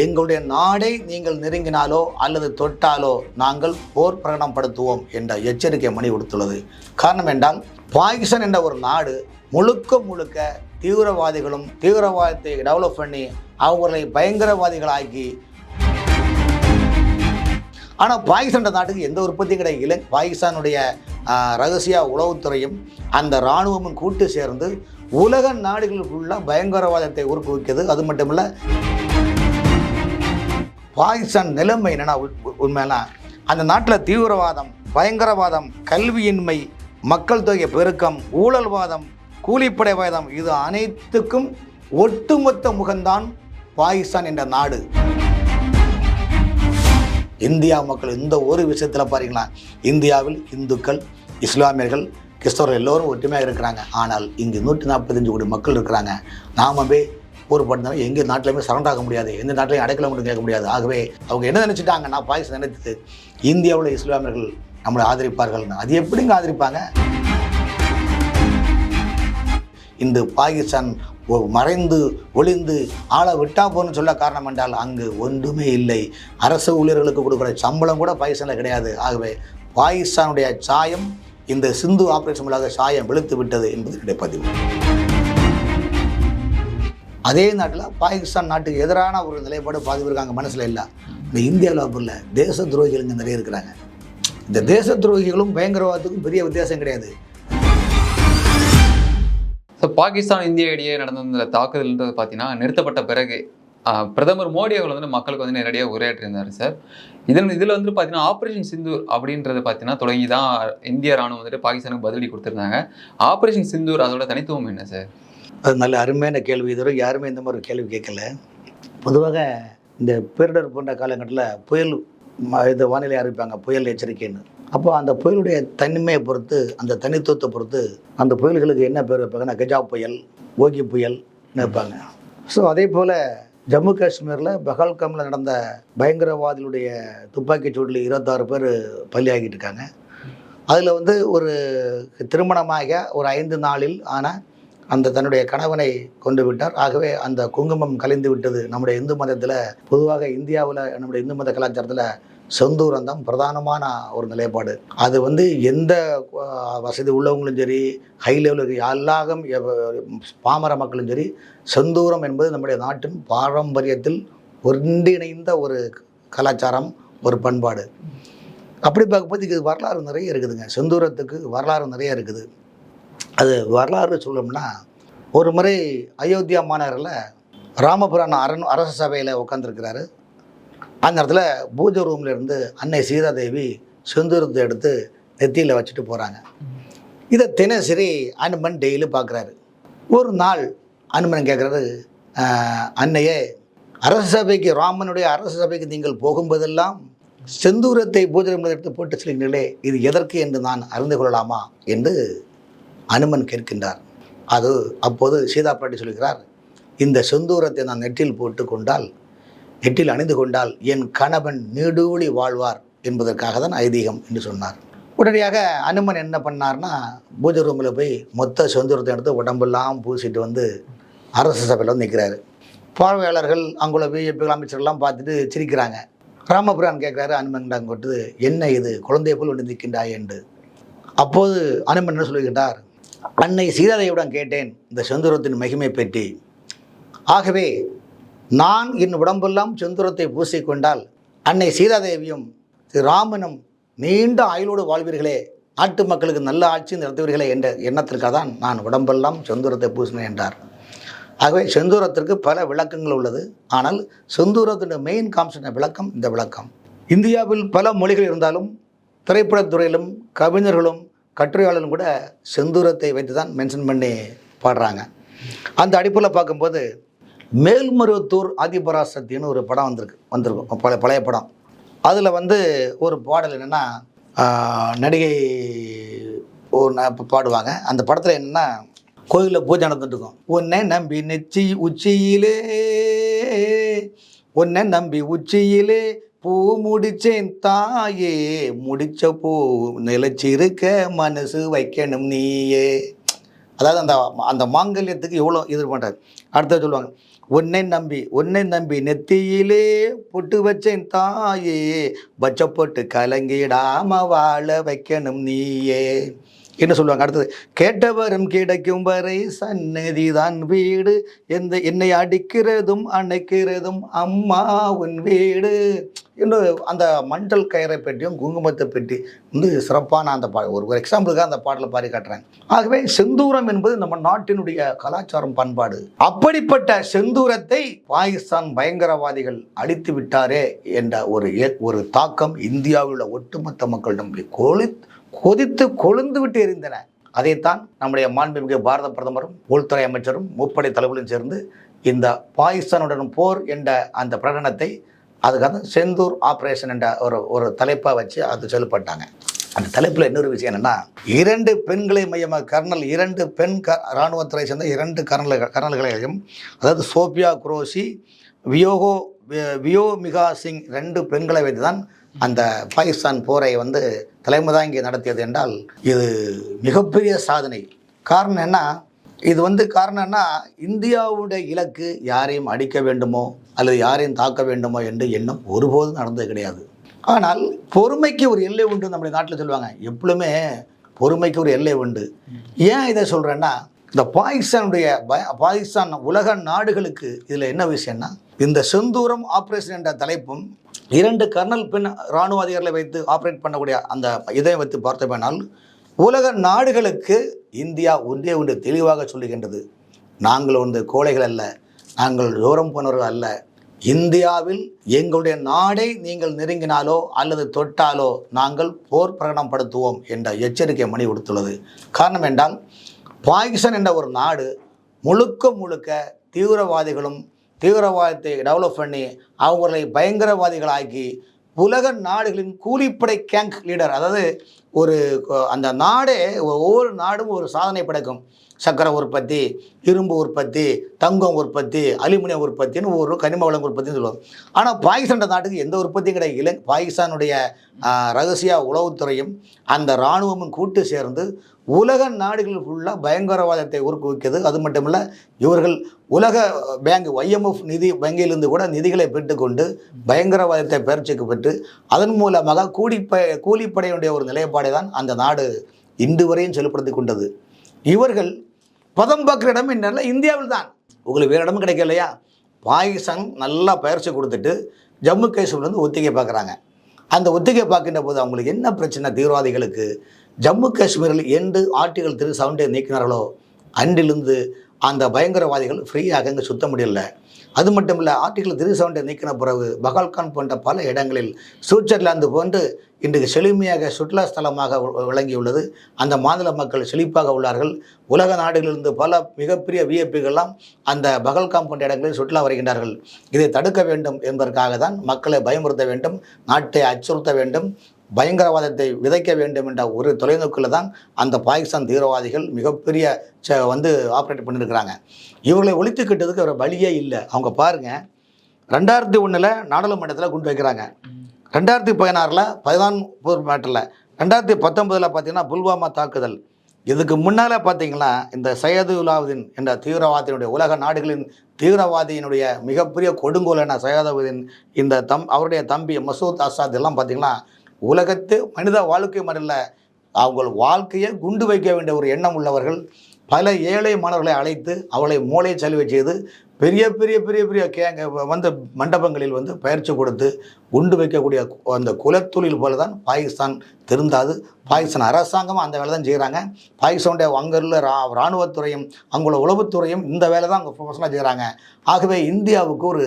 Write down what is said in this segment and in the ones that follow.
எங்களுடைய நாடை நீங்கள் நெருங்கினாலோ அல்லது தொட்டாலோ நாங்கள் போர் பிரகடனப்படுத்துவோம் என்ற எச்சரிக்கை மணி கொடுத்துள்ளது. காரணம் என்றால் பாகிஸ்தான் என்ற ஒரு நாடு முழுக்க முழுக்க தீவிரவாதிகளும் தீவிரவாதத்தை டெவலப் பண்ணி அவர்களை பயங்கரவாதிகளாக்கி. ஆனால் பாகிஸ்தான் என்ற நாட்டுக்கு எந்த உற்பத்தியும் கிடைக்கல பாகிஸ்தானுடைய ரகசிய உளவுத்துறையும் அந்த இராணுவமும் கூட்டு சேர்ந்து உலக நாடுகளுக்குள்ள பயங்கரவாதத்தை ஊக்குவிக்கிறது. அது மட்டும் இல்லை பாகிஸ்தான் நிலைமை என்னென்னா உ- உண்மைனா அந்த நாட்டில் தீவிரவாதம் பயங்கரவாதம் கல்வியின்மை மக்கள் தொகை பெருக்கம் ஊழல்வாதம் கூலிப்படைவாதம் இது அனைத்துக்கும் ஒட்டுமொத்த முகம்தான் பாகிஸ்தான் என்ற நாடு. இந்தியா மக்கள் இந்த ஒரு விஷயத்தில் பாருங்களா இந்தியாவில் இந்துக்கள் இஸ்லாமியர்கள் கிறிஸ்தவர்கள் எல்லோரும் ஒற்றுமையாக இருக்கிறாங்க. ஆனால் இங்கு நூற்றி நாற்பத்தஞ்சு கோடி மக்கள் இருக்கிறாங்க. நாமவே போய் போர் பண்ணாலும் எங்கே நாட்டிலையுமே சரண்டர் ஆக முடியாது. எந்த நாட்டிலையும் அடைக்கல மட்டும் கேட்க முடியாது. ஆகவே அவங்க என்ன நினச்சிட்டாங்க? நான் பாகிஸ்தான் நினைத்தது இந்தியாவில் இஸ்லாமியர்கள் நம்மளை ஆதரிப்பார்கள்னு அது எப்படிங்க ஆதரிப்பாங்க? இந்த பாகிஸ்தான் மறைந்து ஒளிந்து ஆளை விட்டா போன்னு சொல்ல காரணம் என்றால் அங்கு ஒன்றுமே இல்லை. அரசு ஊழியர்களுக்கு கொடுக்குற சம்பளம் கூட பாகிஸ்தானில் கிடையாது. ஆகவே பாகிஸ்தானுடைய சாயம் இந்த சிந்து ஆபரேஷன் மூலமாக சாயம் வெளுத்து விட்டது என்பது கிடைப்பதில்லை அதே நாட்டில் பாகிஸ்தான் நாட்டுக்கு எதிரான ஒரு நிலைப்பாடு பாதி இருக்காங்க மனசில் இல்லை. இந்த இந்தியாவில் அப்படி இல்லை. தேச துரோகிகள் நிறைய இருக்கிறாங்க. இந்த தேச துரோகிகளும் பயங்கரவாதத்துக்கும் பெரிய வித்தியாசம் கிடையாது. ஸோ பாகிஸ்தான் இந்தியா இடையே நடந்த இந்த தாக்குதல்ன்றது பார்த்தீங்கன்னா நிறுத்தப்பட்ட பிறகு பிரதமர் மோடி அவர்கள் வந்து மக்களுக்கு வந்து நேரடியாக உரையாற்றியிருந்தார் சார் இதன் இதில் வந்து பார்த்தீங்கன்னா ஆப்ரேஷன் சிந்தூர் அப்படின்றது பார்த்தீங்கன்னா தொடங்கி தான் இந்திய ராணுவம் வந்துட்டு பாகிஸ்தானுக்கு பதிலடி கொடுத்துருந்தாங்க. ஆப்ரேஷன் சிந்தூர் அதோட தனித்துவம் என்ன சார் அது நல்ல அருமையான கேள்வி. இதுவரை யாருமே இந்த மாதிரி ஒரு கேள்வி கேட்கல. பொதுவாக இந்த பேரிடர் போன்ற காலகட்டத்தில் புயல் இந்த இது வானிலை அறிவிப்பாங்க புயல் எச்சரிக்கைன்னு. அப்போ அந்த புயலுடைய தனிமையை பொறுத்து அந்த தனித்துவத்தை பொறுத்து அந்த புயல்களுக்கு என்ன பேர் வைப்பாங்கன்னா கஜா புயல் ஓகி புயல் வைப்பாங்க. ஸோ அதே போல் ஜம்மு காஷ்மீரில் பஹல்காமில் நடந்த பயங்கரவாதிகளுடைய துப்பாக்கிச் சூட்டில் இருபத்தாறு பேர் பலியாகிட்டு இருக்காங்க. அதில் வந்து ஒரு திருமணமாக ஒரு ஐந்து நாளில் ஆனால் அந்த தன்னுடைய கணவனை கொண்டு விட்டார். ஆகவே அந்த குங்குமம் கலைந்து விட்டது நம்முடைய இந்து மதத்தில் பொதுவாக இந்தியாவில் நம்முடைய இந்து மத கலாச்சாரத்தில் செந்தூரம் தான் பிரதானமான ஒரு நிலைப்பாடு. அது வந்து எந்த வசதி உள்ளவங்களும் சரி ஹை லெவலுக்கு எல்லாரும் பாமர மக்களும் சரி செந்தூரம் என்பது நம்முடைய நாட்டின் பாரம்பரியத்தில் ஒன்றிணைந்த ஒரு கலாச்சாரம் ஒரு பண்பாடு. அப்படி பார்க்கும்போது இது வரலாறு நிறைய இருக்குதுங்க. செந்தூரத்துக்கு வரலாறு நிறைய இருக்குது. அது வரலாறு சொல்லணும்னா ஒரு முறை அயோத்தியா மாநகரில் ராமபுரம் அரண் அரச சபையில் உட்காந்துருக்கிறாரு அந்த இடத்துல பூஜை ரூமில் இருந்து அன்னை சீதாதேவி செந்தூரத்தை எடுத்து நெத்தியில் வச்சுட்டு போகிறாங்க இதை தினசரி அனுமன் டெய்லி பார்க்குறாரு ஒரு நாள் அனுமன் கேட்குறாரு அன்னையே அரச சபைக்கு ராமனுடைய அரச சபைக்கு நீங்கள் போகும்போதெல்லாம் செந்தூரத்தை பூஜை எடுத்து போட்டு சொல்லுங்களே இது எதற்கு என்று நான் அறிந்து கொள்ளலாமா? என்று அனுமன் கேட்கின்றார். அது அப்போது சீதா பாட்டி சொல்கிறார் இந்த செந்தூரத்தை நான் நெற்றில் போட்டு கொண்டால் நெற்றில் அணிந்து கொண்டால் என் கணவன் நீடூழி வாழ்வார் என்பதற்காக தான் ஐதீகம் என்று சொன்னார். உடனடியாக அனுமன் என்ன பண்ணார்னா பூஜை ரூமில் போய் மொத்த செந்தூரத்தை எடுத்து உடம்பெல்லாம் பூசிட்டு வந்து அரசு சபையில் வந்து நிற்கிறாரு பார்வையாளர்கள் அங்குள்ள பிஜேபி அமைச்சர்கள்லாம் பார்த்துட்டு சிரிக்கிறாங்க. ராமபுரான் கேட்குறாரு அனுமன் கொட்டு என்ன இது? குழந்தையை போல் ஒன்று நிற்கின்றாய் என்று. அப்போது அனுமன் என்ன சொல்லுகின்றார் அன்னை சீதாதேவியிடம் கேட்டேன் இந்த செந்துரத்தின் மகிமை பற்றி. ஆகவே நான் என் உடம்பெல்லாம் செந்துரத்தை பூசிக்கொண்டால் அன்னை சீதாதேவியும் திரு ராமனும் நீண்ட ஆயுளோடு வாழ்வீர்களே நாட்டு மக்களுக்கு நல்ல ஆட்சி நடத்துவீர்களே என்ற எண்ணத்திற்காக தான் நான் உடம்பெல்லாம் செந்தூரத்தை பூசினேன் என்றார். ஆகவே செந்தூரத்திற்கு பல விளக்கங்கள் உள்ளது. ஆனால் செந்தூரத்தின் மெயின் காம்சன விளக்கம்? இந்த விளக்கம். இந்தியாவில் பல மொழிகள் இருந்தாலும் திரைப்படத்துறையிலும் கவிஞர்களும் கட்டுரையாளரும் கூட செந்தூரத்தை வைத்து தான் மென்ஷன் பண்ணி பாடுறாங்க. அந்த அடிப்பில் பார்க்கும்போது மேல்மருவத்தூர் ஆதிபராசக்தின்னு ஒரு படம் வந்திருக்கு வந்திருக்கும் பழைய பழைய படம். அதில் வந்து ஒரு பாடல் என்னென்னா நடிகை ஒரு பாடுவாங்க. அந்த படத்தில் என்னென்னா கோயிலில் பூஜை நடந்துட்டு இருக்கும் உன்னை நம்பி நெச்சி உச்சியிலே உன்னை நம்பி உச்சியிலே பூ முடிச்சேன் தாயே. முடிச்ச பூ நிலைச்சிருக்க மனசு வைக்கணும் நீயே. அதாவது அந்த அந்த மாங்கல்யத்துக்கு எவ்வளோ இது பண்ணுறாரு அடுத்தது சொல்லுவாங்க உன்னை நம்பி உன்னை நம்பி நெத்தியிலே பொட்டு வச்சேன் தாயே. வச்ச போட்டு கலங்கிடாம வாழ வைக்கணும் நீயே. என்ன சொல்லுவாங்க அடுத்தது கேட்டவரும் கிடைக்கும் வரை சன்னதிதான் வீடு. எந்த என்னை அடிக்கிறதும் அணைக்கிறதும் அம்மா உன் வீடு. இன்னும் அந்த மண்டல் கயிறை பெட்டியும் குங்குமத்தை பெட்டி வந்து சிறப்பான அந்த பா ஒரு ஒரு எக்ஸாம்பிளுக்காக அந்த பாடலை பாடி காட்டுறேன் ஆகவே செந்தூரம் என்பது நம்ம நாட்டினுடைய கலாச்சாரம் பண்பாடு. அப்படிப்பட்ட செந்தூரத்தை பாகிஸ்தான் பயங்கரவாதிகள் அழித்து விட்டாரே என்ற ஒரு ஏ- ஒரு தாக்கம் இந்தியாவில் உள்ள ஒட்டுமொத்த மக்களிடம் போய் கொளி கொதித்து கொழுந்து விட்டு எரிந்தன. அதைத்தான் நம்முடைய மாண்புமிகு பாரத பிரதமரும் உள்துறை அமைச்சரும் முப்படை தலைவர்களும் சேர்ந்து இந்த பாகிஸ்தானுடன் போர் என்ற அந்த பிரகடனத்தை அதுக்காக செந்தூர் ஆப்ரேஷன் என்ற ஒரு ஒரு தலைப்பாக வச்சு அது செயல்பட்டாங்க. அந்த தலைப்பில் இன்னொரு விஷயம் என்னென்னா இரண்டு பெண்களை மையமாக கர்னல் இரண்டு பெண் க இராணுவத்துறை சேர்ந்த இரண்டு கர்னல் கர்னல்களையும் அதாவது சோபியா குரோசி வியோகோ வியோ மிகா சிங் ரெண்டு பெண்களை வைத்து தான் அந்த பாகிஸ்தான் போரை வந்து தலைமை இங்கே நடத்தியது என்றால் இது மிகப்பெரிய சாதனை. காரணம் என்ன? இது வந்து காரணம் இந்தியாவுடைய இலக்கு யாரையும் அடிக்க வேண்டுமோ அல்லது யாரையும் தாக்க வேண்டுமோ என்று எண்ணம் ஒருபோதும் நடந்தது கிடையாது. ஆனால் பொறுமைக்கு ஒரு எல்லை உண்டு நம்முடைய நாட்டில் சொல்லுவாங்க. எப்பொழுதுமே பொறுமைக்கு ஒரு எல்லை உண்டு. ஏன் இதை சொல்கிறேன்னா இந்த பாகிஸ்தானுடைய பய பாகிஸ்தான் உலக நாடுகளுக்கு இதில் என்ன விஷயம்னா இந்த செந்தூரம் ஆப்ரேஷன் என்ற தலைப்பும் இரண்டு கர்னல் பெண் இராணுவ அதிகாரிகளை வைத்து ஆப்ரேட் பண்ணக்கூடிய அந்த இதை வைத்து பார்த்தோமேனால் உலக நாடுகளுக்கு இந்தியா ஒன்றே ஒன்று தெளிவாக சொல்லுகின்றது. நாங்கள் வந்து கோழைகள் அல்ல நாங்கள் தூரம் போனவர்கள் அல்ல. இந்தியாவில் எங்களுடைய நாடை நீங்கள் நெருங்கினாலோ அல்லது தொட்டாலோ நாங்கள் போர் பிரகடனப்படுத்துவோம் என்ற எச்சரிக்கை மணி கொடுத்துள்ளது. காரணம் என்றால் பாகிஸ்தான் என்ற ஒரு நாடு முழுக்க முழுக்க தீவிரவாதிகளும் தீவிரவாதத்தை டெவலப் பண்ணி அவங்களை பயங்கரவாதிகளாக்கி உலக நாடுகளின் கூலிப்படை கேங்க் லீடர் அதாவது ஒரு அந்த நாடே ஒவ்வொரு நாடும் ஒரு சாதனை படைக்கும். சக்கரை உற்பத்தி இரும்பு உற்பத்தி தங்கம் உற்பத்தி அலுமினியம் உற்பத்தின்னு ஒரு கனிம வளம் உற்பத்தின்னு சொல்லுவாங்க. ஆனால் பாகிஸ்தான் நாட்டுக்கு எந்த உற்பத்தியும் கிடையாது இல்லை பாகிஸ்தானுடைய ரகசிய உளவுத்துறையும் அந்த இராணுவமும் கூட்டு சேர்ந்து உலக நாடுகள் ஃபுல்லாக பயங்கரவாதத்தை ஊக்குவிக்கிறது. அது மட்டும் இல்லை இவர்கள் உலக பேங்க் ஒய்எம்எஃப் நிதி வங்கியிலிருந்து கூட நிதிகளை பெற்றுக்கொண்டு பயங்கரவாதத்தை பயிற்சிக்கு பெற்று அதன் மூலமாக கூலிப்ப கூலிப்படையினுடைய ஒரு நிலைப்பாடை தான் அந்த நாடு இன்று வரையும் செயல்படுத்தி கொண்டது. இவர்கள் பதம் பார்க்குற இடம் என்னன்னா இந்தியாவில் தான். உங்களுக்கு வேறு இடமும் கிடைக்கலையா பாகிஸ்தான் நல்லா பயிற்சி கொடுத்துட்டு ஜம்மு காஷ்மீர்லேருந்து ஒத்திகை பார்க்குறாங்க. அந்த ஒத்திகை பார்க்கின்ற போது அவங்களுக்கு என்ன பிரச்சனை தீவிரவாதிகளுக்கு? ஜம்மு காஷ்மீரில் எண்டு ஆர்டிகல் த்ரீ செவன்டே நீக்கினார்களோ? அன்றிலிருந்து அந்த பயங்கரவாதிகள் ஃப்ரீயாக இங்கே சுத்த முடியல. அது மட்டும் இல்லை ஆர்டிகல் த்ரீ செவன்டை நீக்கின பிறகு பகால்கான் போன்ற பல இடங்களில் சுவிட்சர்லாந்து போன்று இன்றைக்கு செழுமையாக சுற்றுலா ஸ்தலமாக விளங்கியுள்ளது. அந்த மாநில மக்கள் செழிப்பாக உள்ளார்கள். உலக நாடுகளிலிருந்து பல மிகப்பெரிய விஐபிகள்லாம் அந்த பகல்காம் போன்ற இடங்களில் சுற்றுலா வருகின்றார்கள். இதை தடுக்க வேண்டும் என்பதற்காக தான் மக்களை பயமுறுத்த வேண்டும். நாட்டை அச்சுறுத்த வேண்டும். பயங்கரவாதத்தை விதைக்க வேண்டும் என்ற ஒரு தொலைநோக்கில் தான் அந்த பாகிஸ்தான் தீவிரவாதிகள் மிகப்பெரிய ச வந்து ஆப்ரேட் பண்ணியிருக்கிறாங்க இவர்களை ஒழித்துக்கிட்டதுக்கு ஒரு வழியே இல்லை. அவங்க பாருங்கள் ரெண்டாயிரத்தி ஒன்றில் நாடாளுமன்றத்தில் குண்டு வைக்கிறாங்க. ரெண்டாயிரத்தி பதினாறில் பதினான் போர் மேட்டரில் ரெண்டாயிரத்தி பத்தொன்பதில் பார்த்தீங்கன்னா புல்வாமா தாக்குதல். இதுக்கு முன்னால் பார்த்தீங்கன்னா இந்த சையது உலாவுதீன் என்ற தீவிரவாதியினுடைய உலக நாடுகளின் தீவிரவாதியினுடைய மிகப்பெரிய கொடுங்கோல் கொடுங்கோலான சையதுலாவுதீன் இந்த தம் அவருடைய தம்பி மசூத் அசாத் எல்லாம் பார்த்தீங்கன்னா உலகத்து மனித வாழ்க்கை மறியல அவங்க வாழ்க்கையை குண்டு வைக்க வேண்டிய ஒரு எண்ணம் உள்ளவர்கள் பல ஏழை மாணவர்களை அழைத்து அவளை மூளை செலவு செய்து பெரிய பெரிய பெரிய பெரிய கேங்க வந்து மண்டபங்களில் வந்து பயிற்சி கொடுத்து குண்டு வைக்கக்கூடிய அந்த குலத்தொழில் போல தான் பாகிஸ்தான் திருந்தாது. பாகிஸ்தான் அரசாங்கம் அந்த வேலை தான் செய்கிறாங்க பாகிஸ்தானுடைய அங்கே உள்ள ரா இராணுவத்துறையும் அங்குள்ள உளவுத்துறையும் இந்த வேலை தான் அங்கே ப்ரொஃபஷனாக செய்கிறாங்க ஆகவே இந்தியாவுக்கு ஒரு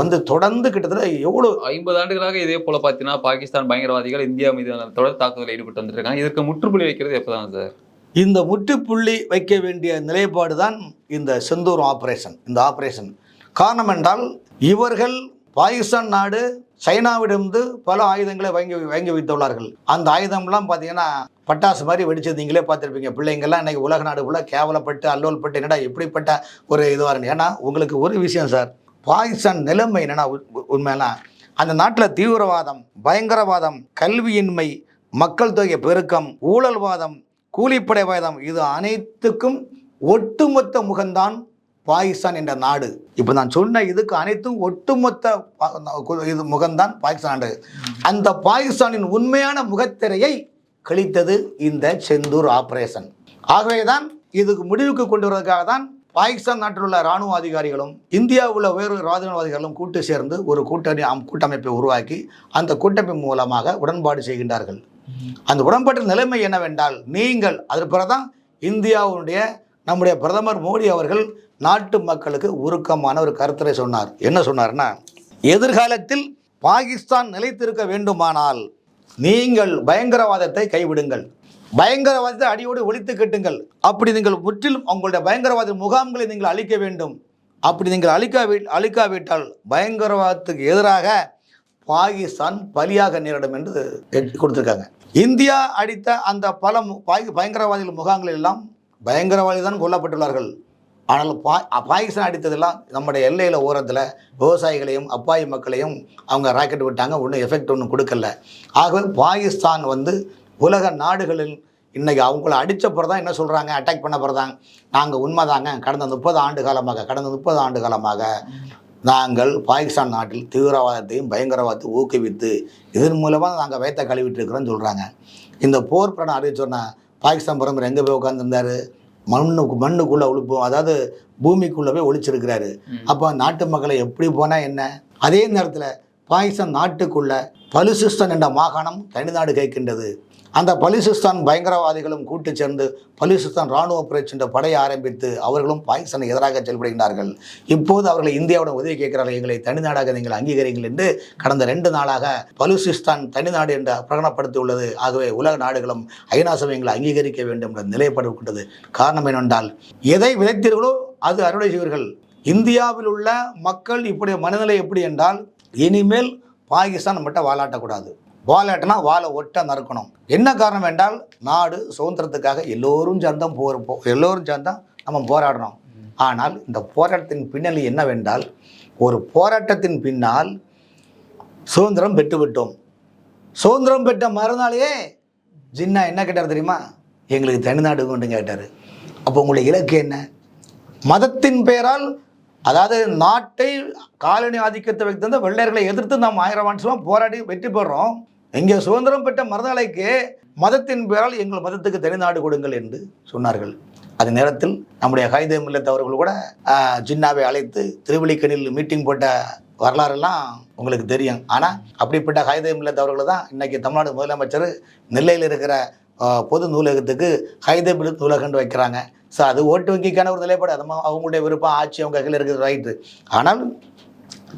வந்து தொடர்ந்து கிட்டத்தட்ட எவ்வளோ ஐம்பது ஆண்டுகளாக இதே போல பார்த்தீங்கன்னா பாகிஸ்தான் பயங்கரவாதிகள் இந்தியா மீது தொடர் தாக்குதலில் ஈடுபட்டு வந்துருக்காங்க. இதற்கு முற்றுப்புள்ளி வைக்கிறது எப்போதான் சார்? இந்த முற்றுப்புள்ளி வைக்க வேண்டிய நிலைப்பாடு தான் இந்த செந்தூர் ஆப்ரேஷன் இந்த ஆப்ரேஷன். காரணம் என்றால் இவர்கள் பாகிஸ்தான் நாடு சைனாவிடமிருந்து பல ஆயுதங்களை வாங்கி வாங்கி வைத்துள்ளார்கள். அந்த ஆயுதம்லாம் பார்த்தீங்கன்னா பட்டாசு மாதிரி வெடிச்சது நீங்களே பார்த்துருப்பீங்க. பிள்ளைங்கள்லாம் இன்றைக்கி உலக நாடு ஃபுல்லாக கேவலப்பட்டு அல்லோல்பட்டு என்னடா எப்படிப்பட்ட ஒரு இதுவாக இருக்கு? ஏன்னா உங்களுக்கு ஒரு விஷயம் சார் பாகிஸ்தான் நிலைமை என்னென்னா உண்மையெல்லாம் அந்த நாட்டில் தீவிரவாதம் பயங்கரவாதம் கல்வியின்மை மக்கள் தொகை பெருக்கம் ஊழல்வாதம் கூலிப்படைவாதம் இது அனைத்துக்கும் ஒட்டுமொத்த முகம்தான் பாகிஸ்தான் என்ற நாடு. இப்போ நான் சொன்ன இதுக்கு அனைத்தும் ஒட்டுமொத்த இது முகம்தான் பாகிஸ்தான் நாடு அந்த பாகிஸ்தானின் உண்மையான முகத்திரையை கழித்தது இந்த செந்தூர் ஆபரேஷன். ஆகவேதான் இதுக்கு முடிவுக்கு கொண்டு வருவதற்காக தான் பாகிஸ்தான் நாட்டில் உள்ள இராணுவ அதிகாரிகளும் இந்தியாவில் உள்ள வேறு இராணுவவாதிகளும் கூட்டு சேர்ந்து ஒரு கூட்டணி கூட்டமைப்பை உருவாக்கி அந்த கூட்டமைப்பு மூலமாக உடன்பாடு செய்கின்றார்கள். அந்த உடன்பாட்டின் நிலைமை என்னவென்றால் நீங்கள் அதற்கு பிறகுதான் இந்தியாவுடைய நம்முடைய பிரதமர் மோடி அவர்கள் நாட்டு மக்களுக்கு உருக்கமான ஒரு கருத்தரை சொன்னார். என்ன சொன்னார்னா எதிர்காலத்தில் பாகிஸ்தான் நிலைத்திருக்க வேண்டுமானால் நீங்கள் பயங்கரவாதத்தை கைவிடுங்கள். பயங்கரவாதத்தை அடியோடு ஒழித்து கட்டுங்கள். அப்படி நீங்கள் முற்றிலும் உங்களுடைய பயங்கரவாத முகாம்களை நீங்கள் அழிக்க வேண்டும். அப்படி நீங்கள் அழிக்காவி அழிக்காவிட்டால் பயங்கரவாதத்துக்கு எதிராக பாகிஸ்தான் பலியாக நேரிடும் என்று கொடுத்துருக்காங்க. இந்தியா அடித்த அந்த பல மு- பாகி- பயங்கரவாதிகள் முகாம்கள் எல்லாம் பயங்கரவாதி தான் கொல்லப்பட்டுள்ளார்கள். ஆனால் பா பாகிஸ்தான் அடித்ததெல்லாம் நம்முடைய எல்லையில் ஓரத்தில் விவசாயிகளையும் அப்பாவி மக்களையும் அவங்க ராக்கெட் விட்டாங்க. ஒன்றும் எஃபெக்ட் ஒன்றும் கொடுக்கல. ஆகவே பாகிஸ்தான் வந்து உலக நாடுகளில் இன்றைக்கி அவங்கள அடித்த தான் என்ன சொல்கிறாங்க அட்டாக் பண்ண பிறதாங்க நாங்கள் உண்மைதாங்க. கடந்த முப்பது ஆண்டு காலமாக கடந்த முப்பது ஆண்டு காலமாக நாங்கள் பாகிஸ்தான் நாட்டில் தீவிரவாதத்தையும் பயங்கரவாதத்தையும் ஊக்குவித்து இதன் மூலமாக நாங்கள் வயத்தை கழுவிட்டு இருக்கிறோம்னு சொல்கிறாங்க இந்த போர் படம் அறிவிச்சோன்னா பாகிஸ்தான் பிரதமர் எங்கே போய் உட்காந்துருந்தாரு மண்ணுக்கு மண்ணுக்குள்ளே ஒழிப்போம் அதாவது பூமிக்குள்ளே போய் ஒழிச்சிருக்கிறாரு. அப்போ நாட்டு மக்களை எப்படி போனால் என்ன? அதே நேரத்தில் பாகிஸ்தான் நாட்டுக்குள்ள பலுசிஸ்தான் என்ற மாகாணம் தனிநாடு கேட்கின்றது. அந்த பலிசிஸ்தான் பயங்கரவாதிகளும் கூட்டு சேர்ந்து பலிசிஸ்தான் இராணுவ புரட்சின்ற படையை ஆரம்பித்து அவர்களும் பாகிஸ்தானுக்கு எதிராக செயல்படுகின்றார்கள். இப்போது அவர்கள் இந்தியாவுடன் உதவி கேட்கிறார்கள். எங்களை தனிநாடாக நீங்கள் அங்கீகரிங்கள் என்று கடந்த ரெண்டு நாளாக பலுசிஸ்தான் தனிநாடு என்ற பிரகடனப்படுத்தி உள்ளது ஆகவே உலக நாடுகளும் ஐநா சபை எங்களை அங்கீகரிக்க வேண்டும் என்ற நிலைப்பட்டு காரணம் என்னென்றால் எதை விதைத்தீர்களோ அது அறுவடை செய்வீர்கள். இந்தியாவில் உள்ள மக்கள் இப்படி மனநிலை எப்படி என்றால் இனிமேல் பாகிஸ்தான் மட்டும் வாலாட்டக்கூடாது. வாலாட்டினா வாழை ஒட்ட நறுக்கணும். என்ன காரணம் என்றால் நாடு சுதந்திரத்துக்காக எல்லோரும் சேர்ந்தான் போர் போ எல்லோரும் சேர்ந்தான் நம்ம போராடுறோம். ஆனால் இந்த போராட்டத்தின் பின்னணி என்னவென்றால் ஒரு போராட்டத்தின் பின்னால் சுதந்திரம் பெற்றுவிட்டோம். சுதந்திரம் பெற்ற மறுநாளையே ஜின்னா என்ன கேட்டார் தெரியுமா? எங்களுக்கு தனிநாடு கொண்டு கேட்டார். அப்போ உங்களுடைய இலக்கு என்ன? மதத்தின் பெயரால் அதாவது நாட்டை காலனி ஆதிக்கத்தை வைத்திருந்த வெள்ளையர்களை எதிர்த்து நாம் ஆயிரம் வருஷமாக போராடி வெற்றி பெறுறோம். இங்கே சுதந்திரம் பெற்ற மறுநாளைக்கு மதத்தின் பெயரால் எங்கள் மதத்துக்கு தனிநாடு கொடுங்கள் என்று சொன்னார்கள். அதே நேரத்தில் நம்முடைய ஹைதே மில்லத் அவர்கள் கூட ஜின்னாவை அழைத்து திருவள்ளிக்கணில் மீட்டிங் போட்ட வரலாறெல்லாம் உங்களுக்கு தெரியும். ஆனால் அப்படிப்பட்ட ஹைதே மில்லத் அவர்கள் தான் இன்னைக்கு தமிழ்நாடு முதலமைச்சர் நெல்லையில் இருக்கிற பொது நூலகத்துக்கு ஹைதே மில்லத் நூலகம்னு வைக்கிறாங்க. ஸோ அது ஓட்டு வங்கிக்கான ஒரு நிலைப்பாடு. அது அவங்களுடைய விருப்பம் ஆட்சி அவங்க கையில் இருக்கிறது ரைட்டு ஆனால்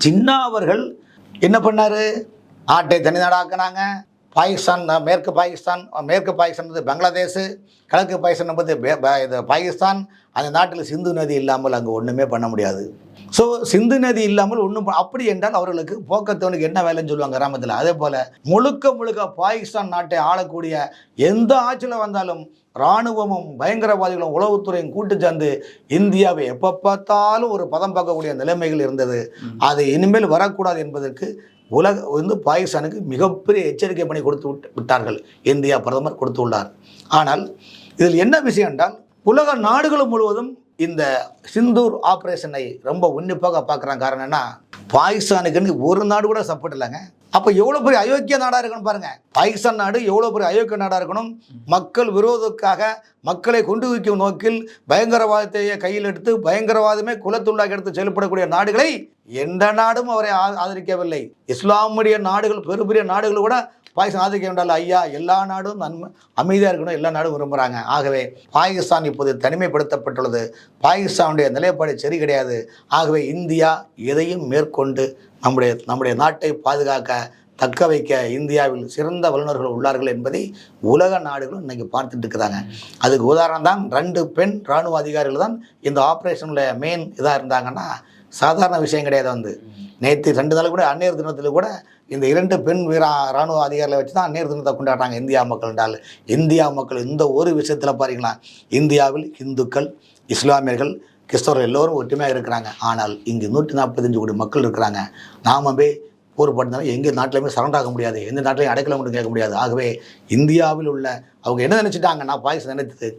ஜின்னா அவர்கள் என்ன பண்ணார்? நாட்டை தனிநாடாக்குனாங்க. பாகிஸ்தான் அஹ், மேற்கு பாகிஸ்தான் மேற்கு பாகிஸ்தான் வந்து பங்களாதேஷ் கிழக்கு பாகிஸ்தான் என்பது இது பாகிஸ்தான். அந்த நாட்டில் சிந்து நதி இல்லாமல் அங்கே ஒன்றுமே பண்ண முடியாது. ஸோ சிந்து நதி இல்லாமல் ஒன்றும் அப்படி என்றால் அவர்களுக்கு போக்கத்தவனுக்கு என்ன வேலைன்னு சொல்லுவாங்க கிராமத்தில். அதே போல் முழுக்க முழுக்க பாகிஸ்தான் நாட்டை ஆளக்கூடிய எந்த ஆட்சியில் வந்தாலும் இராணுவமும் பயங்கரவாதிகளும் உளவுத்துறையும் கூட்டு சேர்ந்து இந்தியாவை எப்போ பார்த்தாலும் ஒரு பதம் பார்க்கக்கூடிய நிலைமைகள் இருந்தது. அது இனிமேல் வரக்கூடாது என்பதற்கு உலக வந்து பாகிஸ்தானுக்கு மிகப்பெரிய எச்சரிக்கை பணி கொடுத்து விட்டு விட்டார்கள் இந்தியா பிரதமர் கொடுத்து உள்ளார். ஆனால் இதில் என்ன விஷயம் என்றால் உலக நாடுகள் முழுவதும் இந்த சிந்தூர் ஆப்ரேஷனை ரொம்ப உன்னிப்பாக பார்க்குறாங்க காரணம் என்ன? பாகிஸ்தானுக்குன்னு ஒரு நாடு கூட சப்போர்ட் இல்லைங்க. அப்போ எவ்வளோ பெரிய அயோக்கிய நாடாக இருக்கணும் பாருங்க. பாகிஸ்தான் நாடு எவ்வளோ பெரிய அயோக்கிய நாடாக இருக்கணும். மக்கள் விரோதக்காக மக்களை கொண்டு வைக்கும் நோக்கில் பயங்கரவாதத்தை கையில் எடுத்து பயங்கரவாதமே குலத்துள்ளாக எடுத்து செயல்படக்கூடிய நாடுகளை எந்த நாடும் அவரை ஆ- ஆதரிக்கவில்லை. இஸ்லாமுடைய நாடுகள் பெரு பெரிய நாடுகள் கூட பாகிஸ்தான் ஆதரிக்க வேண்டாம் ஐயா எல்லா நாடும் நன்மை அமைதியாக இருக்கணும். எல்லா நாடும் விரும்புகிறாங்க ஆகவே பாகிஸ்தான் இப்போது தனிமைப்படுத்தப்பட்டுள்ளது. பாகிஸ்தானுடைய நிலைப்பாடு சரி கிடையாது. ஆகவே இந்தியா எதையும் மேற்கொண்டு நம்முடைய நம்முடைய நாட்டை பாதுகாக்க தக்க வைக்க இந்தியாவில் சிறந்த வல்லுநர்கள் உள்ளார்கள் என்பதை உலக நாடுகளும் இன்றைக்கி பார்த்துட்டு இருக்கிறாங்க. அதுக்கு உதாரணம் தான் ரெண்டு பெண் இராணுவ அதிகாரிகள் தான் இந்த ஆப்ரேஷனில் மெயின் இதாக இருந்தாங்கன்னா சாதாரண விஷயம் கிடையாது வந்து. நேற்று ரெண்டு நாள் கூட அந்நேர் தினத்தில் கூட இந்த இரண்டு பெண் வீரா இராணுவ அதிகாரிகளை வச்சு தான் அந்நேர் தினத்தை கொண்டாடுறாங்க இந்தியா மக்கள் என்றால். இந்தியா மக்கள் இந்த ஒரு விஷயத்தில் பாருங்களா இந்தியாவில் இந்துக்கள் இஸ்லாமியர்கள் கிறிஸ்தவர்கள் எல்லோரும் ஒற்றுமையாக இருக்கிறாங்க. ஆனால் இங்கு நூற்றி நாற்பத்தஞ்சு கோடி மக்கள் இருக்கிறாங்க. நாம போய் போர் படுத்தாலும் எங்கள் நாட்டிலையுமே சரண்டர் ஆக முடியாது. எந்த நாட்டிலையும் அடைக்கல மட்டும் கேட்க முடியாது. ஆகவே இந்தியாவில் உள்ள அவங்க என்ன நினச்சிட்டாங்க? நான் பாய்ஸ் நினைத்தது.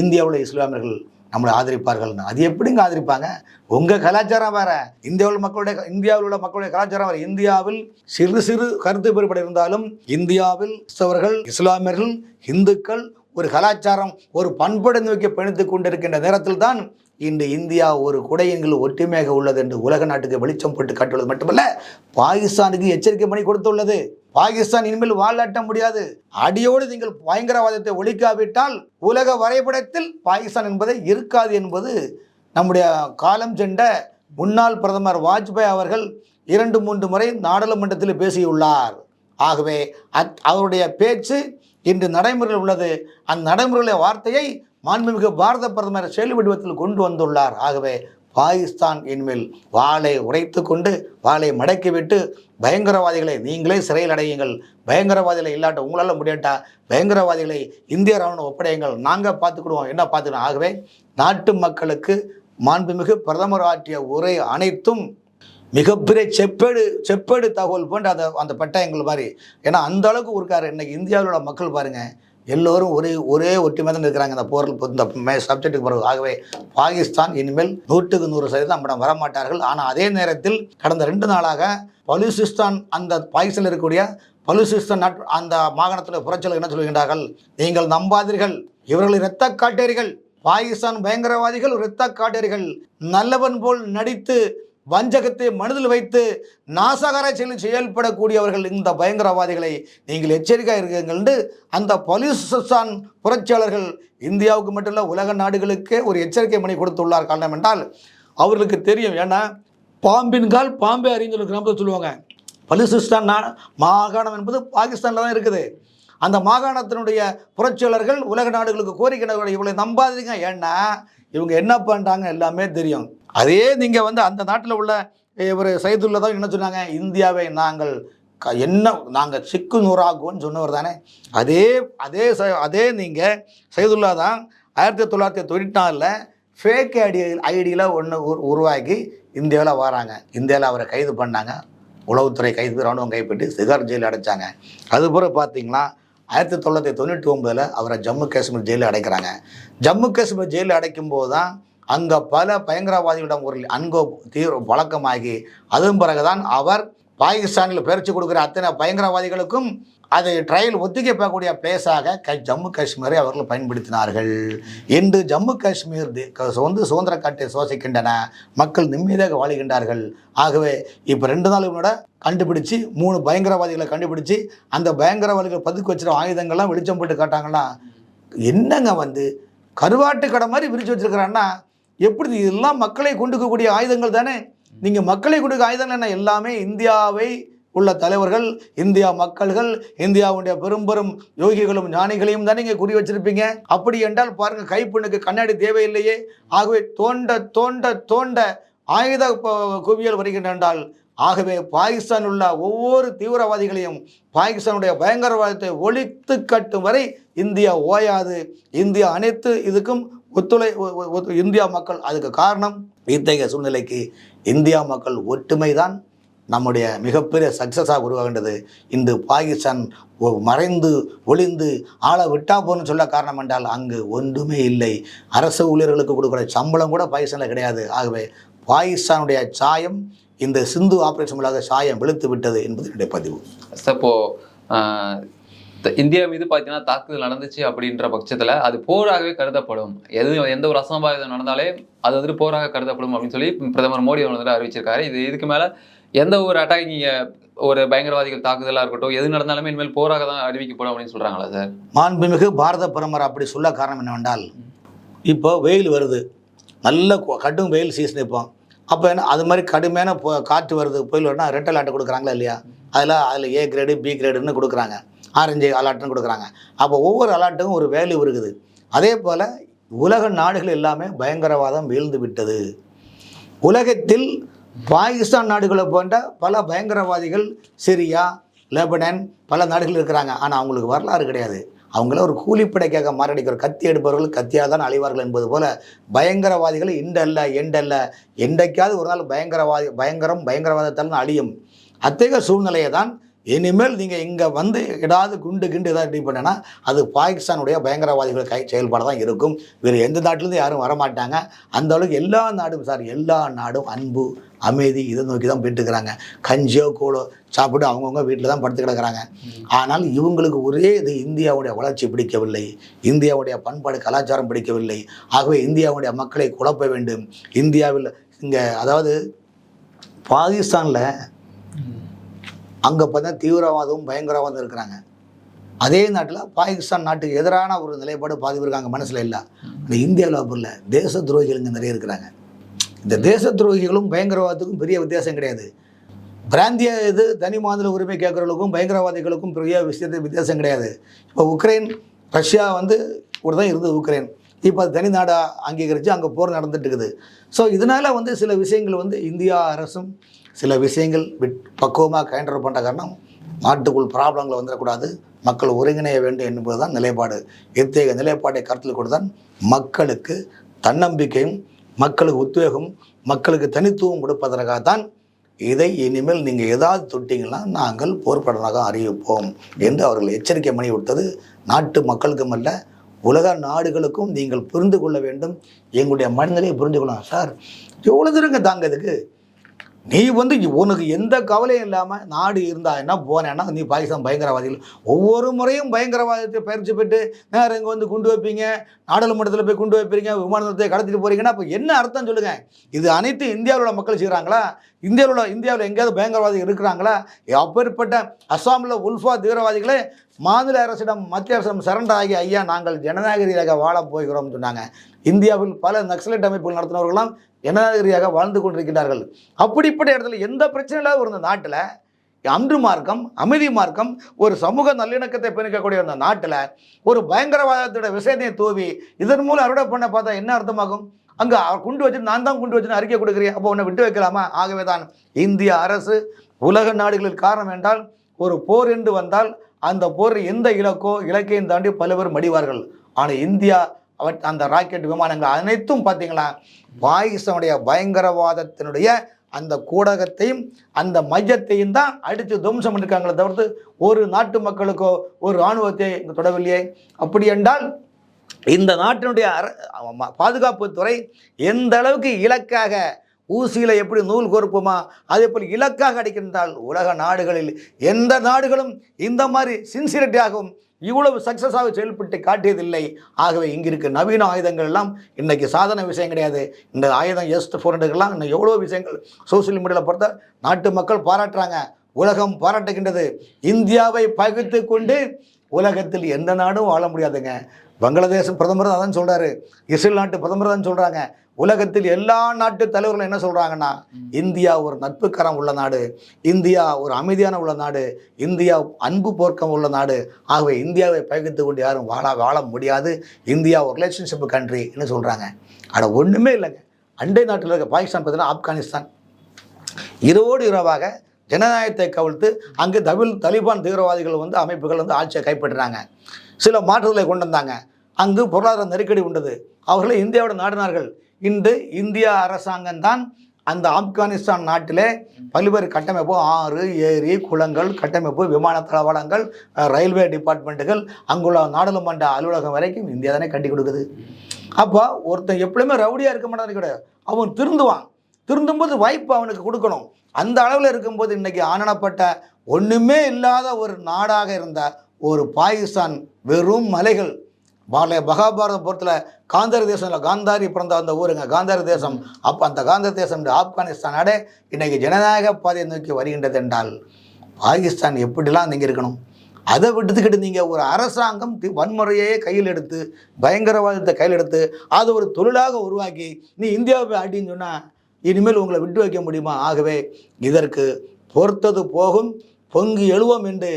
இந்தியாவில் இஸ்லாமியர்கள் நம்மளை ஆதரிப்பார்கள்னு அது எப்படிங்க ஆதரிப்பாங்க? உங்கள் கலாச்சாரம் வேறு. இந்தியாவில் மக்களுடைய இந்தியாவில் உள்ள மக்களுடைய கலாச்சாரம் வேறு. இந்தியாவில் சிறு சிறு கருத்து வேறுபாடு இருந்தாலும் இந்தியாவில் கிறிஸ்தவர்கள் இஸ்லாமியர்கள் இந்துக்கள் ஒரு கலாச்சாரம் ஒரு பண்படை நோக்கி பயணித்துக் கொண்டிருக்கின்ற நேரத்தில் தான் இன்று இந்தியா ஒரு குடையங்கள் ஒற்றுமையாக உள்ளது என்று உலக நாட்டுக்கு வெளிச்சம் போட்டு காட்டுவது மட்டுமல்ல பாகிஸ்தானுக்கு எச்சரிக்கை பண்ணி கொடுத்துள்ளது. பாகிஸ்தான் இனிமேல் வாழாட்ட முடியாது. அடியோடு நீங்கள் பயங்கரவாதத்தை ஒழிக்காவிட்டால் உலக வரைபடத்தில் பாகிஸ்தான் என்பதை இருக்காது என்பது நம்முடைய காலம் சென்ற முன்னாள் பிரதமர் வாஜ்பாய் அவர்கள் இரண்டு மூன்று முறை நாடாளுமன்றத்தில் பேசியுள்ளார். ஆகவே அத் அவருடைய பேச்சு இன்று நடைமுறையில் உள்ளது. அந்த நடைமுறையில வார்த்தையை மாண்புமிகு பாரத பிரதமர் செயல் வடிவத்தில் கொண்டு வந்துள்ளார். ஆகவே பாகிஸ்தான் இனிமேல் வாளை உடைத்து கொண்டு வாளை மடக்கிவிட்டு பயங்கரவாதிகளை நீங்களே சிறையில் அடையுங்கள். பயங்கரவாதிகளை இல்லாட்ட உங்களால் முடியாட்டா? பயங்கரவாதிகளை இந்திய ராணுவம் ஒப்படையுங்கள். நாங்கள் பார்த்துக்கிடுவோம். என்ன பார்த்துக்கணும் ஆகவே நாட்டு மக்களுக்கு மாண்புமிகு பிரதமர் ஆற்றிய உரை அனைத்தும் மிகப்பெரிய செப்பேடு செப்பேடு தகவல் போன்ற அந்த அந்த பட்டயங்கள் மாதிரி ஏன்னா அந்த அளவுக்கு இருக்காரு இன்னைக்கு இந்தியாவில் உள்ள மக்கள் பாருங்கள் எல்லோரும் ஒரே ஒரே ஒற்றுமை தான் இருக்கிறாங்க. இந்த போரில் இந்த சப்ஜெக்ட்டுக்கு பிறகு. ஆகவே பாகிஸ்தான் இனிமேல் நூற்றுக்கு நூறு சதவீதம் நம்மிடம் வரமாட்டார்கள். ஆனால் அதே நேரத்தில் கடந்த ரெண்டு நாளாக பலுசிஸ்தான் அந்த பாகிஸ்தானில் இருக்கக்கூடிய பலுசிஸ்தான் நாட் அந்த மாகாணத்தில் புறச்சல் என்ன சொல்கின்றார்கள்? நீங்கள் நம்பாதீர்கள். இவர்கள் இரத்த காட்டேரிகள் பாகிஸ்தான் பயங்கரவாதிகள் இரத்த காட்டேரிகள் நல்லவன் போல் நடித்து வஞ்சகத்தை மனதில் வைத்து நாசகர செயலில் செயல்படக்கூடியவர்கள் இந்த பயங்கரவாதிகளை நீங்கள் எச்சரிக்கையாக இருக்கீங்கள் என்று அந்த பலுசிஸ்தான் புரட்சியாளர்கள் இந்தியாவுக்கு மட்டுமல்ல உலக நாடுகளுக்கே ஒரு எச்சரிக்கை மணி கொடுத்துள்ளார். காரணம் என்றால் அவர்களுக்கு தெரியும். ஏன்னா பாம்பின் கால் பாம்பே அறிஞர் கிராமத்தில் சொல்லுவாங்க. பலிசிஸ்தான் மாகாணம் என்பது பாகிஸ்தானில் தான் இருக்குது. அந்த மாகாணத்தினுடைய புரட்சியாளர்கள் உலக நாடுகளுக்கு கோரிக்கை இவங்களை நம்பாதீங்க. ஏன்னா இவங்க என்ன பண்ணுறாங்க எல்லாமே தெரியும். அதே நீங்கள் வந்து அந்த நாட்டில் உள்ள இவர் சைதுள்ள தான் என்ன சொன்னாங்க? இந்தியாவை நாங்கள் க என்ன நாங்கள் சிக்கு நூறாகும்னு சொன்னவர் தானே. அதே அதே ச அதே நீங்கள் சைதுல்லா தான் ஆயிரத்தி தொள்ளாயிரத்தி தொண்ணூற்றி நாலில் ஃபேக் ஐடி ஐடியில் ஒன்று உருவாக்கி இந்தியாவில் வராங்க. இந்தியாவில் அவரை கைது பண்ணாங்க. உளவுத்துறை கைது ராணுவம் கைப்பற்றி சிகார் ஜெயில் அடைச்சாங்க. அதுபோல் பார்த்தீங்கன்னா ஆயிரத்தி தொள்ளாயிரத்தி தொண்ணூற்றி ஒம்பதில் அவரை ஜம்மு காஷ்மீர் ஜெயிலில் அடைக்கிறாங்க. ஜம்மு காஷ்மீர் ஜெயிலில் அடைக்கும் போது தான் அங்கே பல பயங்கரவாதிகளிடம் ஒரு அன்கோ தீவிர பழக்கமாகி அதன் பிறகுதான் அவர் பாகிஸ்தானில் பயிற்சி கொடுக்குற அத்தனை பயங்கரவாதிகளுக்கும் அதை ட்ரையல் பார்க்கக்கூடிய பிளேஸாக க ஜம்மு காஷ்மீரை அவர்கள் பயன்படுத்தினார்கள். இன்று ஜம்மு காஷ்மீர் க- வந்து சுதந்திர காட்டை சுவாசிக்கின்றன. மக்கள் நிம்மதியாக வாழுகின்றார்கள். ஆகவே இப்போ ரெண்டு நாள் முன்னாடி கண்டுபிடிச்சு மூணு பயங்கரவாதிகளை கண்டுபிடிச்சு அந்த பயங்கரவாதிகள் பதுக்கி வச்சிருக்க ஆயுதங்கள்லாம் வெளிச்சம் போட்டு காட்டாங்கன்னா என்னங்க வந்து கருவாட்டு கடை மாதிரி விரிச்சு வச்சுருக்கிறான்னா எப்படி இதெல்லாம் மக்களை கொண்டுக்கக்கூடிய ஆயுதங்கள் தானே? நீங்கள் மக்களை கொடுக்க ஆயுதங்கள் என்ன? எல்லாமே இந்தியாவை உள்ள தலைவர்கள் இந்தியா மக்கள்கள் இந்தியாவுடைய பெரும் பெரும் யோகிகளும் ஞானிகளையும் தானே இங்கே குறி வச்சிருப்பீங்க. அப்படி என்றால் பாருங்கள் கைப்பெண்ணுக்கு கண்ணாடி தேவையில்லையே. ஆகவே தோண்ட தோண்ட தோண்ட ஆயுத குவியல் வருகின்ற என்றால் ஆகவே பாகிஸ்தான் உள்ள ஒவ்வொரு தீவிரவாதிகளையும் பாகிஸ்தானுடைய பயங்கரவாதத்தை ஒழித்து கட்டும் வரை இந்தியா ஓயாது. இந்தியா அனைத்து இதுக்கும் ஒத்துழை ஒத்து- இந்தியா மக்கள் அதுக்கு காரணம் இத்தகைய சூழ்நிலைக்கு இந்தியா மக்கள் ஒற்றுமை தான் நம்முடைய மிகப்பெரிய சக்ஸஸாக உருவாகின்றது. இன்று பாகிஸ்தான் மறைந்து ஒளிந்து ஆளை விட்டா போகணும்னு சொல்ல காரணம் என்றால் அங்கு ஒன்றுமே இல்லை. அரசு ஊழியர்களுக்கு கொடுக்குற சம்பளம் கூட பாகிஸ்தானில் கிடையாது. ஆகவே பாகிஸ்தானுடைய சாயம் இந்த சிந்து ஆபரேஷன் மூலமாக சாயம் வெளுத்து விட்டது என்பது என்னுடைய பதிவு. சார் இந்தியா மீது பார்த்தீங்கன்னா தாக்குதல் நடந்துச்சு அப்படின்ற பட்சத்தில் அது போராகவே கருதப்படும். எது எந்த ஒரு அசம்பாவிதம் நடந்தாலே அது வந்துட்டு போராக கருதப்படும் அப்படின்னு சொல்லி பிரதமர் மோடி அவர் வந்துட்டு அறிவிச்சிருக்காரு. இது இதுக்கு மேலே எந்த ஒரு அட்டாக் நீங்கள் ஒரு பயங்கரவாதிகள் தாக்குதலாக இருக்கட்டும் எது நடந்தாலுமே இனிமேல் போராக தான் அறிவிக்கப்படும் அப்படின்னு சொல்கிறாங்களா சார்? மாண்புமிகு பாரத பிரதமர் அப்படி சொல்ல காரணம் என்னவென்றால் இப்போ வெயில் வருது. நல்ல கடும் வெயில் சீசன் இப்போ. அப்போ என்ன அது மாதிரி கடுமையான காற்று வருது. புயல் வருதுன்னா ரெண்டல் ஆட்டை கொடுக்குறாங்களா இல்லையா? அதில் அதில் ஏ கிரேடு பி கிரேடுன்னு கொடுக்குறாங்க. ஆரஞ்சு அலாட்னு கொடுக்குறாங்க. அப்போ ஒவ்வொரு அலாட்டுக்கும் ஒரு வேல்யூ இருக்குது. அதே போல் உலக நாடுகள் எல்லாமே பயங்கரவாதம் வீழ்ந்து விட்டது. உலகத்தில் பாகிஸ்தான் நாடுகளை போன்ற பல பயங்கரவாதிகள் சிரியா லெபனன் பல நாடுகள் இருக்கிறாங்க. ஆனால் அவங்களுக்கு வரலாறு கிடையாது. அவங்கள ஒரு கூலிப்படைக்காக மாரடிக்கிற கத்தி எடுப்பவர்கள் கத்தியாக தான் அழிவார்கள் என்பது போல பயங்கரவாதிகள் இண்டல்ல எண்டல்ல என்றைக்காவது ஒரு நாள் பயங்கரவாதி பயங்கரம் பயங்கரவாதத்தால் தான் அழியும். அத்தகைய சூழ்நிலையை தான் இனிமேல் நீங்கள் இங்கே வந்து ஏதாவது குண்டு கிண்டு ஏதாவது ரெடி பண்ணனா அது பாகிஸ்தானுடைய பயங்கரவாதிகள் கை செயல்பாடு தான் இருக்கும். வேறு எந்த நாட்டிலேருந்து யாரும் வரமாட்டாங்க. அந்த அளவுக்கு எல்லா நாடும் சார் எல்லா நாடும் அன்பு அமைதி இதை நோக்கி தான் போயிட்டுருக்கிறாங்க கஞ்சியோ கூழோ சாப்பிட்டு அவங்கவுங்க வீட்டில் தான் படுத்து கிடக்குறாங்க. ஆனால் இவங்களுக்கு ஒரே இது இந்தியாவுடைய வளர்ச்சி பிடிக்கவில்லை. இந்தியாவுடைய பண்பாடு கலாச்சாரம் பிடிக்கவில்லை. ஆகவே இந்தியாவுடைய மக்களை குழப்ப வேண்டும். இந்தியாவில் இங்கே அதாவது பாகிஸ்தானில் அங்கே பார்த்தா தீவிரவாதமும் பயங்கரவாதம் இருக்கிறாங்க. அதே நாட்டில் பாகிஸ்தான் நாட்டுக்கு எதிரான ஒரு நிலைப்பாடு பாதி பேருக்கு அங்கே மனசில் இல்லை. இந்த இந்தியாவில் அப்படி இல்லை. தேச துரோகிகள் இங்கே நிறைய இருக்கிறாங்க. இந்த தேச துரோகிகளும் பயங்கரவாதத்துக்கும் பெரிய வித்தியாசம் கிடையாது. பிராந்திய இது தனி மாநில உரிமை கேட்குறவங்களுக்கும் பயங்கரவாதிகளுக்கும் பெரிய விஷயத்து வித்தியாசம் கிடையாது. இப்போ உக்ரைன் ரஷ்யா வந்து கூட தான் இருந்தது உக்ரைன். இப்போ அது தனி நாடாக அங்கீகரித்து அங்கே போர் நடந்துட்டு இருக்குது. ஸோ இதனால் வந்து சில விஷயங்கள் வந்து இந்தியா அரசும் சில விஷயங்கள் விட் பக்குவமாக கைண்டர் பண்ணுற காரணம் நாட்டுக்குள் ப்ராப்ளங்கள் வந்துடக்கூடாது. மக்கள் ஒருங்கிணைய வேண்டும் என்பது தான் நிலைப்பாடு. இத்தகைய நிலைப்பாட்டை கருத்தில் கொண்டு தான் மக்களுக்கு தன்னம்பிக்கையும் மக்களுக்கு உத்வேகம் மக்களுக்கு தனித்துவம் கொடுப்பதற்காக தான் இதை இனிமேல் நீங்கள் ஏதாவது தொட்டிங்கன்னா நாங்கள் போர்ப்படனாக அறிவிப்போம் என்று அவர்கள் எச்சரிக்கை மணி கொடுத்தது. நாட்டு மக்களுக்கும் அல்ல உலக நாடுகளுக்கும் நீங்கள் புரிந்து கொள்ள வேண்டும். எங்களுடைய மனநிலையை புரிந்து கொள்ளலாம் சார். எவ்வளோ தூரங்க தாங்க இதுக்கு? நீ வந்து உனக்கு எந்த கவலையும் இல்லாமல் நாடு இருந்தா என்ன போனேன்னா நீ பாகிஸ்தான் பயங்கரவாதிகள். ஒவ்வொரு முறையும் பயங்கரவாதத்தை பயிற்சி பெற்று நேரம் இங்கே வந்து குண்டு வைப்பீங்க? நாடாளுமன்றத்தில் போய் குண்டு வைப்பீங்க? விமான நிலையத்தை கடத்திட்டு போகிறீங்கன்னா அப்போ என்ன அர்த்தம் சொல்லுங்கள் இது அனைத்து இந்தியாவில் உள்ள மக்கள் செய்கிறாங்களா இந்தியாவில் உள்ள இந்தியாவில் எங்கேயாவது பயங்கரவாதிகள் இருக்கிறாங்களா? அப்பேற்பட்ட அஸ்ஸாமில் உல்ஃபா தீவிரவாதிகளே மாநில அரசிடம் மத்திய அரசிடம் சரண்டர் ஆகி ஐயா நாங்கள் ஜனநாயக ரீதியாக வாழப் போகிறோம்னு சொன்னாங்க. இந்தியாவில் பல நக்சலைட் அமைப்புகள் நடத்தினவர்களாம் ஜனநாயக வாழ்ந்து கொண்டிருக்கிறார்கள் அப்படிப்பட்ட இடத்துல எந்த பிரச்சனையும் இல்லாத ஒரு நாட்டில் அன்று மார்க்கம் அமைதி மார்க்கம் ஒரு சமூக நல்லிணக்கத்தை பெருக்கக்கூடிய அந்த நாட்டில் ஒரு பயங்கரவாதத்தோட விஷயத்தை தூவி இதன் மூலம் அறுவடை பண்ண பார்த்தா என்ன அர்த்தமாகும்? அங்கே குண்டு வச்சு நான் தான் குண்டு வச்சுன்னு அறிக்கை கொடுக்குறேன் அப்போ உன்னை விட்டு வைக்கலாமா? ஆகவே தான் இந்திய அரசு உலக நாடுகளில் காரணம் என்றால் ஒரு போர் என்று வந்தால் அந்த போர் எந்த இலக்கோ இலக்கையும் தாண்டி பல பேர் மடிவார்கள். ஆனால் இந்தியா அவட் அந்த ராக்கெட் விமானங்கள் அனைத்தும் பார்த்தீங்களா? பாகிஸ்தானுடைய பயங்கரவாதத்தினுடைய அந்த கூடகத்தையும் அந்த மையத்தையும் தான் அடித்து துவம்சம் பண்ணிருக்காங்களே தவிர்த்து ஒரு நாட்டு மக்களுக்கோ ஒரு இராணுவத்தை இங்கே தொடவில்லையே. அப்படி என்றால் இந்த நாட்டினுடைய பாதுகாப்பு துறை எந்த அளவுக்கு இலக்காக ஊசியில் எப்படி நூல் கோர்ப்போமா அதே போல் இலக்காக அடிக்கின்றால் உலக நாடுகளில் எந்த நாடுகளும் இந்த மாதிரி சின்சியரிட்டியாகவும் இவ்வளவு சக்ஸஸாக செயல்பட்டு காட்டியதில்லை. ஆகவே இங்கே இருக்க நவீன ஆயுதங்கள் எல்லாம் இன்னைக்கு சாதாரண விஷயம் கிடையாது. இந்த ஆயுதம் எஸ்ட் ஹண்ட்ரட்லாம் இன்னும் எவ்வளோ விஷயங்கள் சோசியல் மீடியாவில் பொறுத்த நாட்டு மக்கள் பாராட்டுறாங்க. உலகம் பாராட்டுகின்றது. இந்தியாவை பகிர்ந்து கொண்டு உலகத்தில் எந்த நாடும் வாழ முடியாதுங்க. பங்களாதேஷ் பிரதமர் தான் சொல்கிறாரு இஸ்ரேல் நாட்டு பிரதமர் தான் சொல்கிறாங்க உலகத்தில் எல்லா நாட்டு தலைவர்களும் என்ன சொல்கிறாங்கன்னா இந்தியா ஒரு நட்புக்கரம் உள்ள நாடு இந்தியா ஒரு அமைதியான உள்ள நாடு இந்தியா அன்பு போர்க்கம் உள்ள நாடு. ஆகவே இந்தியாவை பகிர்ந்து கொண்டு யாரும் வாழ வாழ முடியாது. இந்தியா ஒரு ரிலேஷன்ஷிப் கண்ட்ரி என்ன சொல்கிறாங்க ஆனால் ஒன்றுமே இல்லைங்க. அண்டை நாட்டில் இருக்க பாகிஸ்தான் பார்த்தீங்கன்னா ஆப்கானிஸ்தான். இரவோடு இரவாக ஜனநாயகத்தை கவிழ்த்து அங்கு தமிழ் தலிபான் தீவிரவாதிகள் வந்து அமைப்புகள் வந்து ஆட்சியை கைப்பற்றுறாங்க. சில மாற்றுதலை கொண்டு வந்தாங்க. அங்கு பொருளாதார நெருக்கடி உண்டது. அவர்களை இந்தியாவோட நாடினார்கள். இன்று இந்தியா அரசாங்கம் தான் அந்த ஆப்கானிஸ்தான் நாட்டிலே பல்வேறு கட்டமைப்பு ஆறு ஏரி குளங்கள் கட்டமைப்பு விமான தளவாடங்கள் ரயில்வே டிபார்ட்மெண்ட்டுகள் அங்குள்ள நாடாளுமன்ற அலுவலகம் வரைக்கும் இந்தியா தானே கட்டி கொடுக்குது. அப்போ ஒருத்தன் எப்படியுமே ரவுடியாக இருக்க மாட்டான்னு கூட. அவன் திருந்துவான். திருந்தும்போது வாய்ப்பு அவனுக்கு கொடுக்கணும். அந்த அளவில் இருக்கும்போது இன்னைக்கு ஆனனப்பட்ட ஒன்றுமே இல்லாத ஒரு நாடாக இருந்தால் ஒரு பாகிஸ்தான் வெறும் மலைகள். பால மகாபாரதபுரத்தில் காந்தாரி தேசத்தில் காந்தாரி பிறந்த அந்த ஊருங்க காந்தாரி தேசம். அப்போ அந்த காந்தாரி தேசம் ஆப்கானிஸ்தான் நாடே இன்றைக்கி ஜனநாயக பாதையை நோக்கி வருகின்றது என்றால் பாகிஸ்தான் எப்படிலாம் நீங்கள் இருக்கணும் அதை விட்டுக்கிட்டு நீங்கள் ஒரு அரசாங்கம் தி- வன்முறையே கையில் எடுத்து பயங்கரவாதத்தை கையில் எடுத்து அதை ஒரு தொழிலாக உருவாக்கி நீ இந்தியாவை ஆட்டின்னு சொன்னால் இனிமேல் உங்களை விட்டு வைக்க முடியுமா? ஆகவே இதற்கு பொறுத்தது போகும் பொங்கி எழுவோம் என்று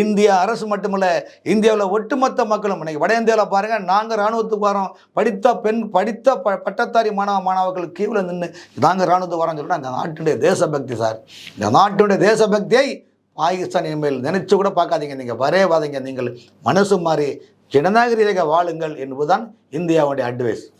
இந்திய அரசு மட்டுமல்ல இந்தியாவில் ஒட்டுமொத்த மக்களும் இன்னைக்கு வட இந்தியாவில் பாருங்கள் நாங்கள் இராணுவத்துக்கு வரோம் படித்த பெண் படித்த ப பட்டத்தாரி மாணவ மாணவர்கள் கீழே நின்று நாங்கள் இராணுவத்துக்கு வரோம்னு சொல்லிட்டு அந்த நாட்டுடைய தேசபக்தி சார். இந்த நாட்டுடைய தேசபக்தியை பாகிஸ்தான் இனிமேல் நினைச்சு கூட பார்க்காதீங்க. நீங்கள் வரே வாதீங்க. நீங்கள் மனசு மாறி ஜனநாயக ரீதியாக வாழுங்கள் என்பதுதான் இந்தியாவுடைய அட்வைஸ்